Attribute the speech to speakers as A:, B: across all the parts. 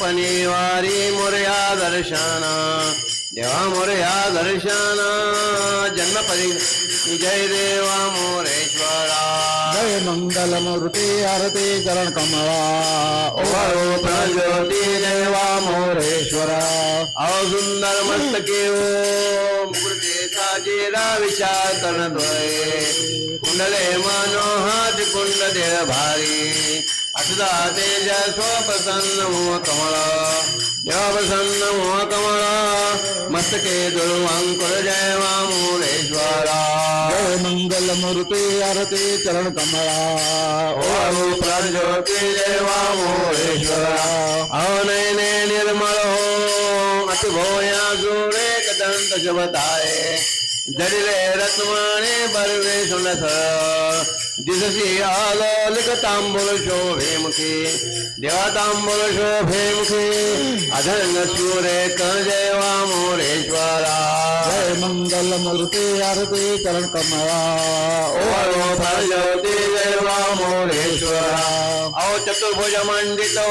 A: पनिवारी मोरया दर्शन. देवा मोरया दर्शन. जन्मपदी जय देवा मोरेश्वरा.
B: जय मंगल मूर्ती आरती चरण कमळा
A: ओवाळो प्रज्योती देवा
B: मोरेश्वरा.
A: अहो सुंदर मस्तके ओ मुकुटे साजेरा विचार करणद्वये कुंडले मनोहात कुंड देह भारी. असदा तेज स्वप्रसन्न मोह कमळ। देवा प्रसन्न मोह कमळ। मस्तके दुर्वांकुर जय वामुरेश्वरा
B: जय मंगल मूर्ती आरती चरण कमळा
A: ओवाळो प्रज्योती देवा मोरेश्वरा अहो नयने निर्मळ हो अतिभोया सुरे कदंत शबताय जडिले रत्माने बरवे सुनस दिससी आलो लिख तांबूल शोभे मुखी देवा तांबूल शोभे मुखी अधंग सुरे जय मोरेश्वरा.
B: जय मंगल मूर्ती आरती चरण कमळा
A: ओवाळो प्रज्योती जय मोरेश्वरा. अहो चतुर्भुज मंडितो.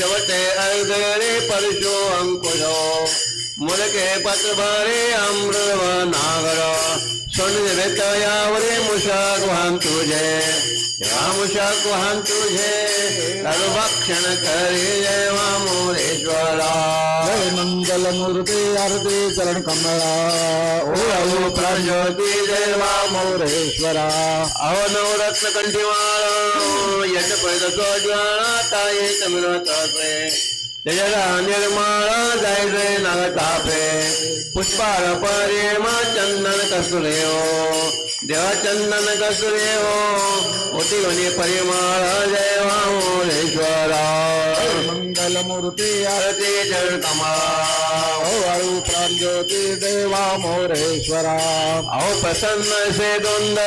A: शवते अर्धरे परशो अंकुशो. मुलके पत्र भरे अमृव नागर। सोन यावरे मुषाक वाहन तुझे। तेव्हा मुषाक वाहन तुझे। सर्वक्षण करे जय मोरेश्वरा।
B: जय मंगल मूर्ती आरती चरण कमळा
A: ओळू प्रज्योती जय
B: मोरेश्वरा।
A: अहो नवरत्न कंठीमाळ यश पैद सोज्वाळा ताये तमिळ जय जय नाग तापे पुष्पाळ चंदन कसुरे हो देवा चंदन कसुरे हो ओटी वनी परिमाळ जय वामोरेश्वरा।
B: जय मंगल मूर्ती आरती
A: आरती चरण कमळा
B: वाळू प्रांज्योती देवा मोरेश्वरा.
A: अहो प्रसन्न से द्वंद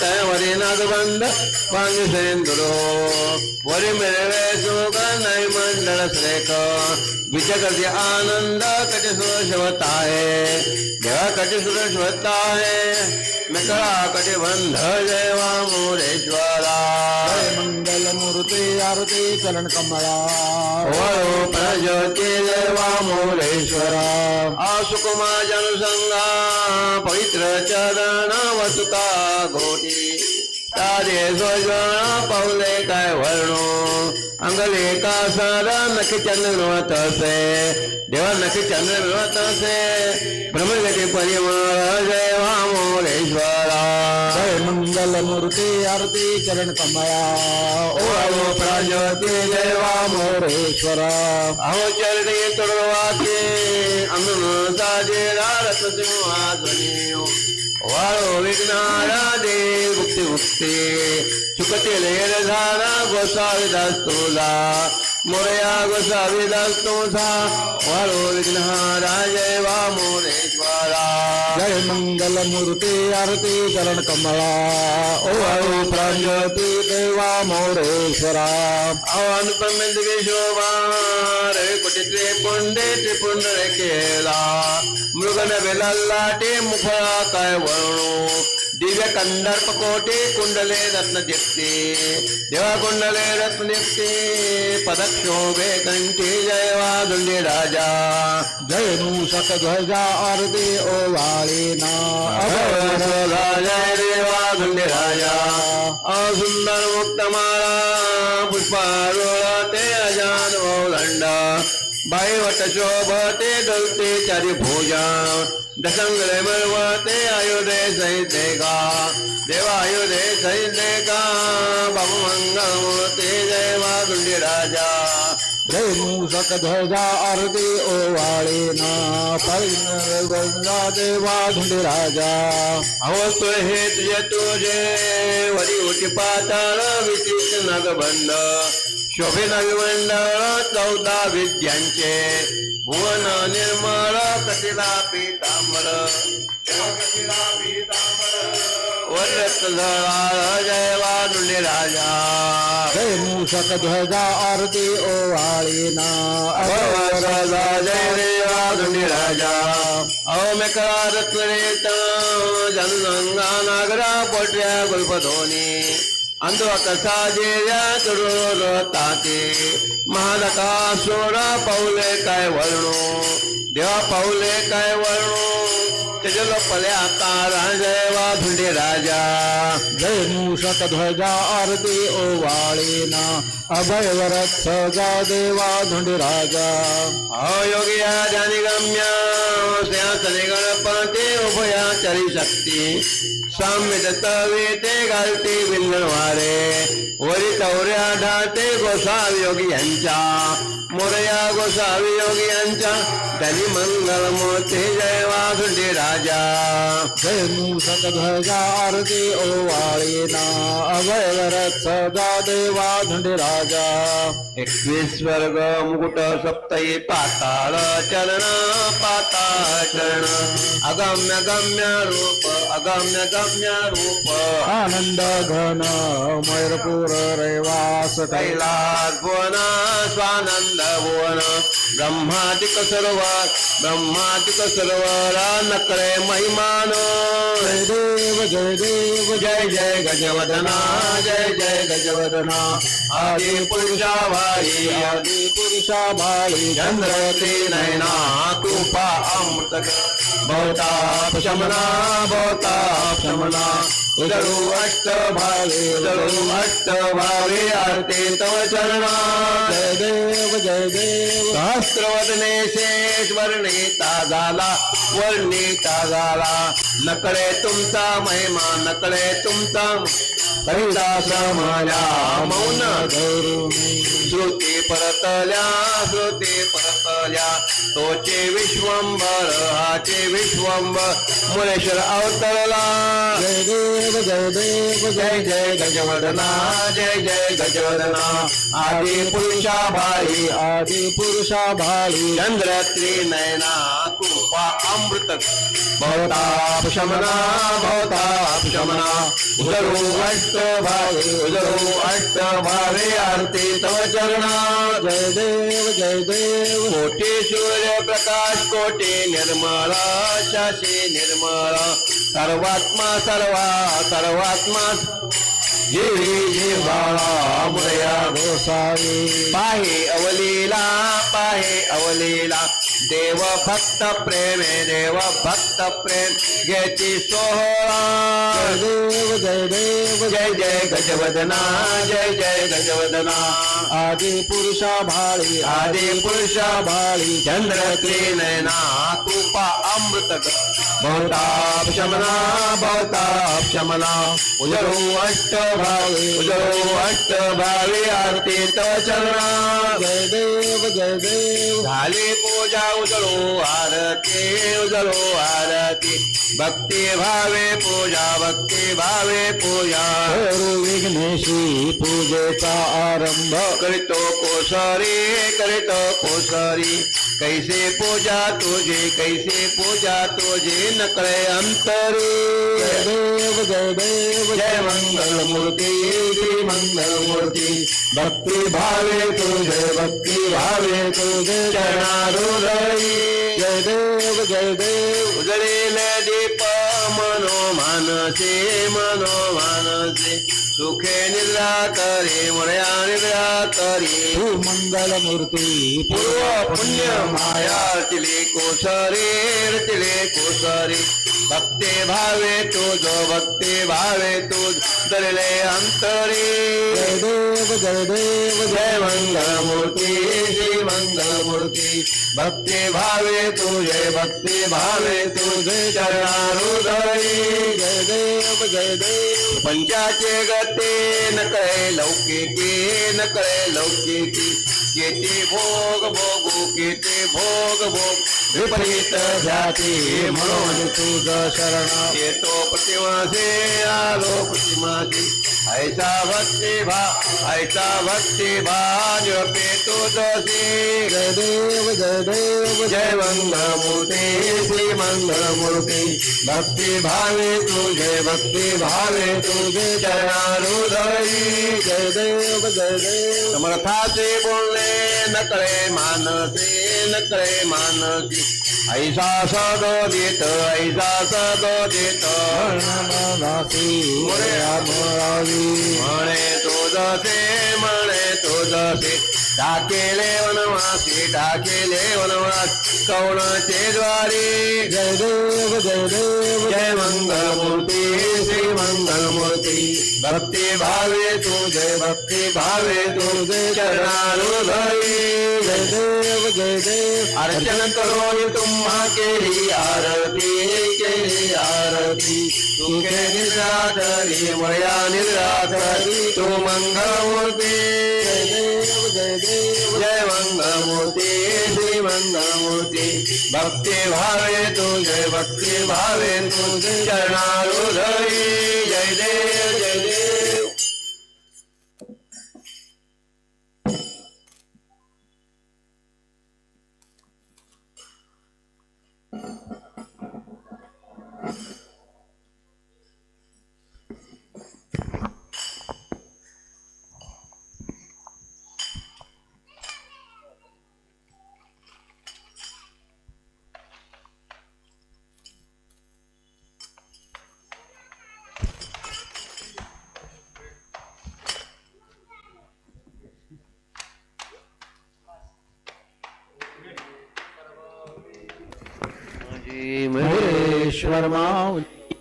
A: तयवरी नागबंद वांग सेंदुरो. वरी मिळवे सुख नाही मंडळ श्रेक. विचकर्ती आनंद कटी सुरशवताय देवा कटी सुरशवताय मिकळा कटी बंध जय वामुरेश्वरा
B: मूर्ती आरती चरण कमळा।
A: वळो प्रज्योती जय वामुरेश्वरा आसुकुमा जनसंगा पवित्र चरण वसुका घोटी। तारे स्वजन पावले काय वर्णो। अंगले का सारा नख चंद्र तसे देवा नख चंद्र तसे ब्रह्मगती परिमळ जय वामुरेश्वरा
B: जय मंगल मूर्ती आरती चरण कमळा
A: ओळो प्राज्योती जय
B: मोरेश्वरा
A: अहो चरणी तुडवाचे अमृत साजेरा रथ सिंहासनी वाळो विघ्नारा देव मुक्ती मुक्ती सुखते लेर झाला गोसावी दास तुला मोरया गोसावी दास तुझा वाळो विघ्नहारा जय वा मोरेश्वरा.
B: जय मंगल मूर्ती आरती चरण कमळा वाळू प्रांज्योती देवा मोरेश्वरा.
A: अनुपमित विशोभा रे कुटी त्रिपुंडे त्रिपुंड रे केला मृगन बेलाटे मुखळा काय वळणू दिव्य कंदर्प कोटे कुंडले रत्न दीप्ती देवा कुंडले रत्न दीप्ती पदक्षोभे कंठी जय वादुंडी राजा
B: जय मूषक ध्वजा आरती ओवाळीना
A: जय देवा धुंडी राजा असुंदर मुक्तमाळा पुष्पारोळा ते अजान ओलंड बाई वट शोभते डलते चारी भोजा दशंगले मिळवते आयुधे सहिते का देवा आयुधे सहिते का बाबू मंगल मूर्ती जय वादुंडी राजा
B: जय मूषक ध्वजा आरती ओवाळीना गंगा देवा धुंडी राजा
A: अहो तुळे हे तुझे तुझे वरी उठी पाताळ विचित नगबंद। शोभे नगमंडळ चौदा विद्यांचे भुवन निर्मळ कटिला पीतांबर. वरत झळाळ जय वादुंडे राजा
B: जय मूषक ध्वजा आरती ओवाळीना
A: राजा जय देवा धुंडी राजा अहो मेकळा रत्नरेत जनसंगा नागरा पोट्या गुल्पधोनी. अंधो कसा जेया तुडो ताते महानकासुर पाऊले काय वर्णो देवा पाऊले काय वर्णो त्याच्याल पले आता राजवा धुंडे राजा
B: जय मूषक ध्वजा आरती ओवाळीना अभय वरत सजा देवा धुंडी राजा
A: अयोग्या ध्यानी गम्या स्यासने गणपती चरी शक्ती साम्य दत्तवे ते घालते विंदणवारे वरी चौऱ्या ढाते गोसावी योगी यांच्या मोरया गोसावी योगी यांच्या धनी मंगल मोते जय वासुंडे राजा।
B: जय मूषक ध्वजा आरती ओवाळीना अभय वरत सजा देवा धुंडी राजा।
A: एकवीस वर्ग मुकुट सप्तही पाताळ चरण पाताळ चरण। अगम्य गम्य रूप अगम्य गम्य रूप
B: आनंद घन मयूरपूर रैवास
A: कैलास भुवन स्वानंद भुवन ब्रह्मादिक सरोवर ब्रह्मादिक सरोवर नकरे महिमान
B: जय देव जय देव
A: जय जय गजवदना जय जय गजवदना। आदि पुरुषा भाई आदि
B: पुरुषा भाई
A: चंद्र ते नयना कृपा अमृत भवता शमना भवता शमना। उदरू अष्ट भावे उदरू अष्ट भावे आरते तव चरणा।
B: जय देव जय देव।
A: सहस्रवदने शेष वर्णिता झाला वर्णिता झाला नकळे तुमचा महिमा नकळे तुमचा कैलास माझ्या मौन।
B: धरुणी
A: श्रुती परतल्या श्रुती परतल्या तोचे विश्वंभर हाचे विश्वंभर मुनेश्वर अवतरला.
B: जय देव जय देव
A: जय जय गजवदना जय जय गजवदना. आदि पुरुषा भाई
B: आदि पुरुषा बाळी
A: चंद्र त्रिनयना कृपा अमृत उदरो अष्ट भावे उदरो अष्ट भावे आरती तव चरणा।
B: जय देव जय देव।
A: कोटी सूर्य प्रकाश कोटी निर्मळ शशी निर्मळ सर्वात्मा सर्वा सर्वात्मा। जीवी जीवाळा
B: गोसावी।
A: पाहे अवलीला पाहे अवलीला। देव भक्त प्रेमे देव भक्त प्रेम घेती
B: जय
A: सोहळा.
B: देव जय देव
A: जय जय गजवदना जय जय गजवदना.
B: आदि पुरुषा भाळी
A: आदि पुरुषा
B: बाळी
A: चंद्र त्रिनयना कृपा अमृत भवताप शमना भवताप शमना उजरो अष्ट भावे उजरो अष्ट भावे आरती चरणा
B: जय देव जय देव।
A: झाली पूजा उजळो आरती उजळो आरती। भक्ती भावे पूजा भक्ती भावे पूजा।
B: विघ्नेशी पूजेचा आरंभ।
A: करीतो कोसरी करीतो कोसरी। कैसे पूजा तुझे कैसे पूजा तुझे नकळे अंतरी।
B: जय देव जय देव
A: जय मंगल मूर्ती श्री मंगल मूर्ती। भक्ती भावे तुझे भक्ती भावे तुझे चरणारुदयी
B: जय देव जय देव।
A: उजळेले दीप मनो मानसे मनो मानसे। सुखे निद्रा करे मुळ्या निद्रा करे
B: तू मंगल मूर्ती
A: पूर्व पुण्य माया तिले कोसरे तिले कोसरे. भक्ते भावे तुझ भक्ते भावे तुझ दरले अंतरे.
B: जय देव जय देव
A: जय मंगल मूर्ती श्री मंगल मूर्ती. भक्ती भावे तुझे भक्ति भावे तुझे चरणारुदयी
B: जय देव जय देव।
A: पंचाचे गते न कळे लौकिकी न कळे लौकिकी केते भोग भोगो केते भोग भोग। विपरीत ध्याती म्हणून
B: तुझ शरण
A: येतो प्रतिमासे आलो प्रतिमासी ऐसा भक्ती भा ऐसा भक्ती भाज पेतो दसे
B: जय देव जय देव
A: जय मंगळमूर्ती श्री मंगळमूर्ती भक्ती भावे तुझे भक्ती भावे तुझे चरणारुदयी
B: जय देव जय देव
A: समर्थाचे बोलले नकळे मानसे नकळे मानसी ऐसा सदोदित ऐसा सदोदित
B: दासी मोरावी
A: म्हणे तुझसे म्हणे तुझसे टाकेले वनवासी टाकेले वनवास कवणाचे द्वारी.
B: जय देव जय देव
A: जय मंगलमूर्ती श्री मंगलमूर्ती. भक्ती भावे तुझे भक्ती भावे तुझे चरणानुधरी
B: जय देव जय देव
A: अर्चन करो तुम्हा केली आरती केली आरती. तू केली रात्री मया निरात्री तू मंगलमूर्ती.
B: जय देव
A: श्री मंगलमूर्ती भक्ती भावे तुझे भक्ती भावे तुझे चरणारुधरी जय देव
B: मयुरेश्वर माऊली.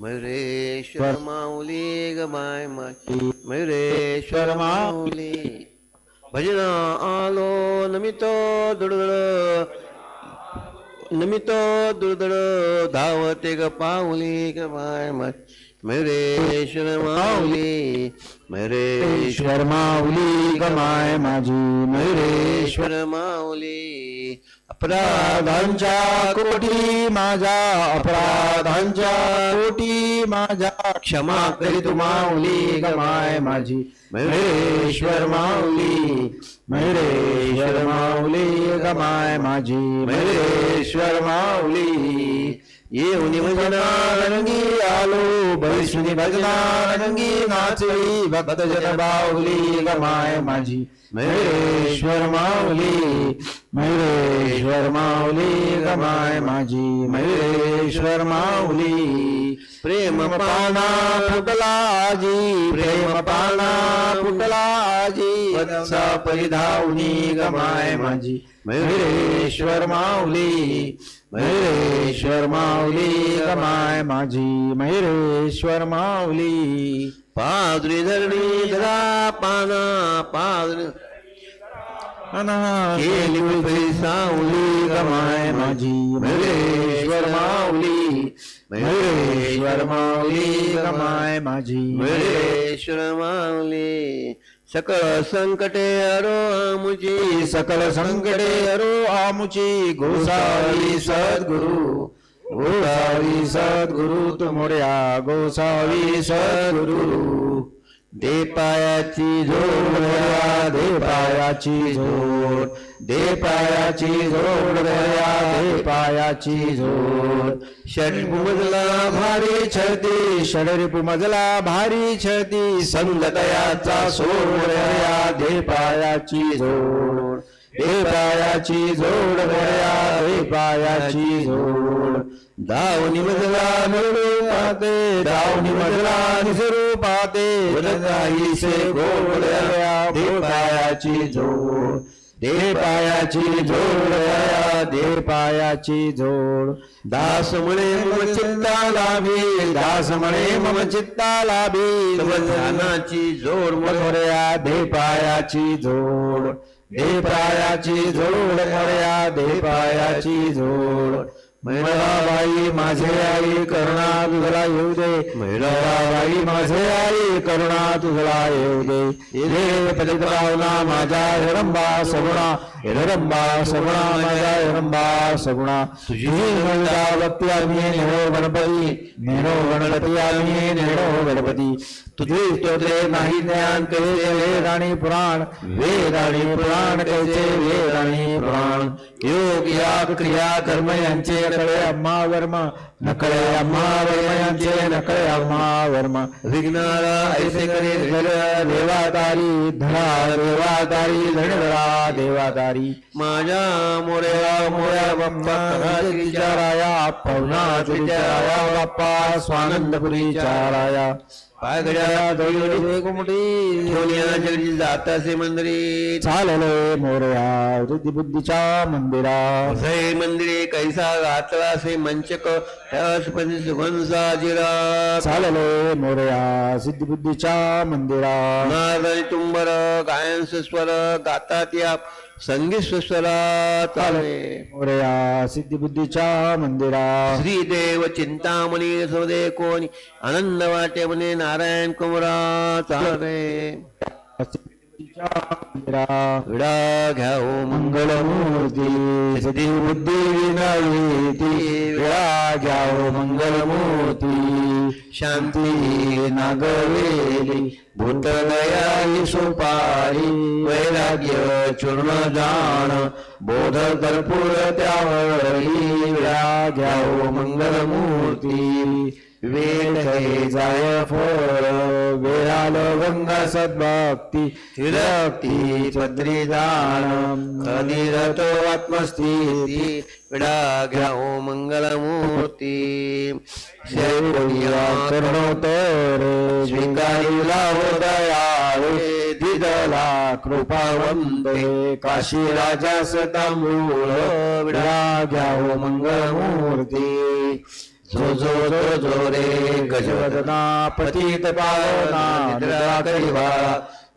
A: मयुरेश्वर माऊली ग माय माची. मयुरेश्वर माऊली. भजन आलो नमितो दुडदड. नमितो दुडदळ धावते ग पाऊली ग माय माची. मयुरेश्वर माऊली. मयुरेश्वर
B: माऊली माऊली माय माझी मयुरेश्वर
A: माऊली.
B: अपराधांच्या कोटी माझा अपराधांच्या कोटी माझ्या क्षमा करी तू माऊली गमाय माझी. मयुरेश्वर माऊली मयुरेश्वर माऊली गमाय माझी. मयुरेश्वर माऊली येऊन भजना रंगी आलो भविष्यनी भजना रंगी नाचली भक्त जन बाहुली गमाय माझी. मयुरेश्वर माऊली मयुरेश्वर माऊली गमाय माझी मयुरेश्वर माऊली. प्रेम पाना फुटलाजी प्रेम पाना फुटलाजी वत्सा परिधावनी गमाय माझी मयुरेश्वर माऊली. मयुरेश्वर माऊली गमाय माझी मयुरेश्वर माऊली.
A: पादरी धरणी धरा पाना पादरी
B: केली मुलगी सावली गमाय माझी. मयुरेश्वर माऊली मयुरेश्वर माऊली गमाय माझी.
A: मयुरेश्वर माऊली सकळ संकटे अरो आमुची.
B: सकल संकटे अरो आमुची. गोसावी सद्गुरु गोसावी सद्गुरु तुमोड्या गोसावी सद्गुरु. दे पायाची जोड भया दे पायाची जोड. दे पायाची जोड भया दे पायाची जोड. षडभुमजला भारी छती षडरिपु मजला भारी छती संगतयाचा सोड भया दे पायाची जोड. दे पायाची जोड भया दे पायाची जोड. दावनी मजला निसरू पाते दावणी मजला निसरू नाहीसे वरदाई गोडया दे पायाची जोड दे पायाची जोड दे पायाची जोड दास म्हणे मम चित्ता लाभी दास म्हणे मम चित्ता लाभी.
A: ध्यानाची जोड
B: मोरया दे पायाची जोड दे पायाची जोड मोरया दे पायाची जोड मैराबाई माझे आई करुणा तुझला येऊ दे. मैराबाई माझे आई करुणा तुझला येऊ दे. ये पतित पावना माझ्या हिरंबा सगुणा. हिरंबा सगुणा हिरंबा सगुणा. तुझी भक्ती आम्ही नेहो गणपती. नेहो गणपती आम्ही नेहो गणपती. तुझे स्तोत्रे नाही ज्ञान कैसे वेद आणि पुराण? वेद आणि पुराण कैसे वेद आणि पुराण? योग या क्रिया कर्म यांचे नकळे अम्मा वर्म. नकळे अम्मा वर्म यांचे नकळे अम्मा वर्म. विघ्नाला ऐसे करे धर देवादारी धरा देवादारी धनधरा देवादारी विचारी
A: माझ्या मोरया मोरया बाप्पा
B: विचाराया राया पवनाथ विचाराया बाप्पा स्वानंदपुरीच्या राया
A: पायगड्या
B: दगडी घुमटी
A: सोनिया जगदी जातासे मंदिरी.
B: चालले मोरया वृद्धी बुद्धीच्या मंदिरा.
A: असे मंदिरे कैसा घातला असे मंचक सुगंधा जिरा
B: चालले मोरया सिद्धी बुद्धीच्या मंदिरा.
A: नारद तुंबर गायन सुस्वर गातात या संगीत सुस्वरा चाले।
B: मोरया सिद्धी बुद्धीच्या मंदिरा।
A: श्रीदेव चिंतामणी सौदे कोणी आनंद वाटे म्हणे नारायण कुमरा चाले।
B: मंदिरा
A: विडा
B: मंगलमूर्ती. सती बुद्धी विनाळी विळा घ्याओ मंगलमूर्ती. शांती नागवेली. भूतदयाली सुपारी. वैराग्य चूर्ण जाण बोध कर्पूर त्यावरी विळा घ्याओ मंगलमूर्ती. वेळ जाय फळ वेळाल गंगा सद्भक्ती विरक्ती पत्री जाण कधी रतो आत्मस्थिती
A: विडा घ्या मंगलमूर्ती
B: शैवया करणोत्तर स्वीकारिला हो दयाळे दिदला कृपावंते काशी राजा सतांबूळ विडा घ्याव मंगळमूर्ती जो जो जो जो रे गजवदना पतित पावना निद्रा करिवा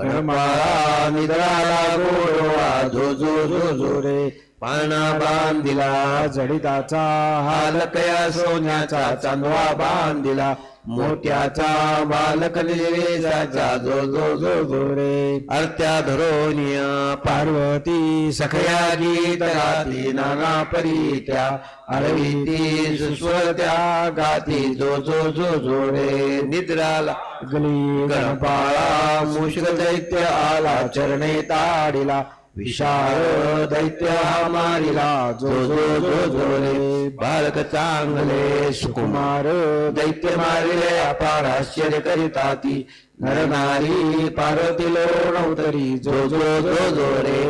B: गणमाळा निद्राला गोडवा जो जो जो जो रे पाना बांधिला जडिताचा हालकया सोन्याचा चांदवा बांधिला मोठ्याचा बालक निवेदाचा जो जो जो जो रे.
A: अर्त्या धरोनिया
B: पार्वती सखया गीत गाती नाना परीत्या अरविती सुस्वत्या गाती जो जो जो जो रे.
A: निद्राला
B: गली गणपाळा मुषक दैत्य आला चरणे ताडिला विशाल दैत्य हा मारिला जो जो जो जो रे बालक चांगले सुकुमार दैत्य मारिले अपार आश्चर्य करिताती नर नारी पार्वती लोणवतरी जो जो जो जो रे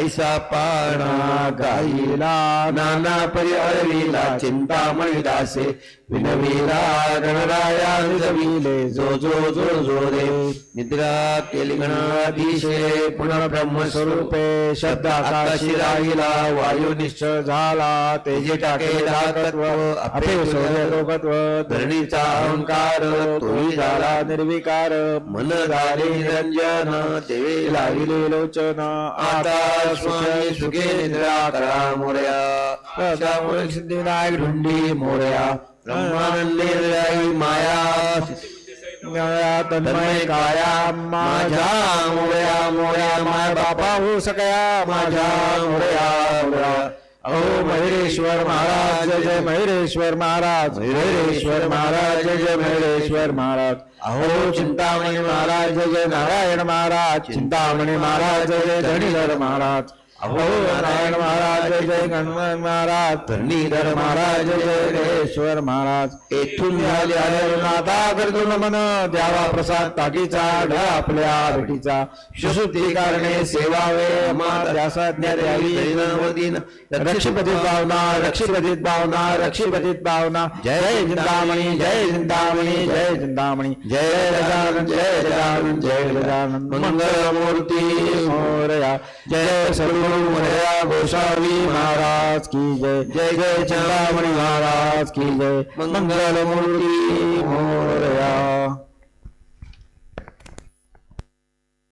B: ऐसा पाणा गाईला नाना परी अळविला चिंतामणी दासे विनविला गणराया विजविले जो जो जो जो रे निद्रा केली गणाधीशे पुनर्ब्रह्मस्वरूपे शब्द आकाशी राहिला वायू निश्चळ झाला तेजे टाके दातत्व अपे लोकत्व धरणीचा अहंकार तोही झाला निर्विकार मन झाले निरंजन देवे लाविले लोचन आता स्वामी सुखे निद्रा करा मोर्या. त्यामुळे सिद्धिविनायक ढुंडी मोर्या. ब्रह्मानंदे माया. तन्मय काया माझ्या मुळ्या मुळ्या माय बापा हो सकया माझ्या मुळ्या. मोर्या अहो मयुरेश्वर महाराज जय जय मयुरेश्वर महाराज मयुरेश्वर महाराज जय जय मयुरेश्वर महाराज. अहो चिंतामणी महाराज जय जय नारायण महाराज चिंतामणी महाराज जय जय धनीधर महाराज. अहो नारायण महाराज जय गणपती महाराज धरणीधर महाराज जय गणेश्वर महाराज. येथून झाले नादा करतो नमन द्यावा प्रसाद ताटीचा ढा आपल्या भेटीचा. सुशुद्धी कारणे सेवावे रक्षपतीत भावना रक्षपतीत भावना रक्षपतीत भावना. जय चिंतामणी जय चिंतामणी जय चिंतामणी जय गजानन जय गजानन जय गजानन. मंगलमूर्ती मोरया जय सर्व मोरया गोसावी महाराज की जय. जय जय चिंतामणी महाराज की जय. मंगलमूर्ती मोरया.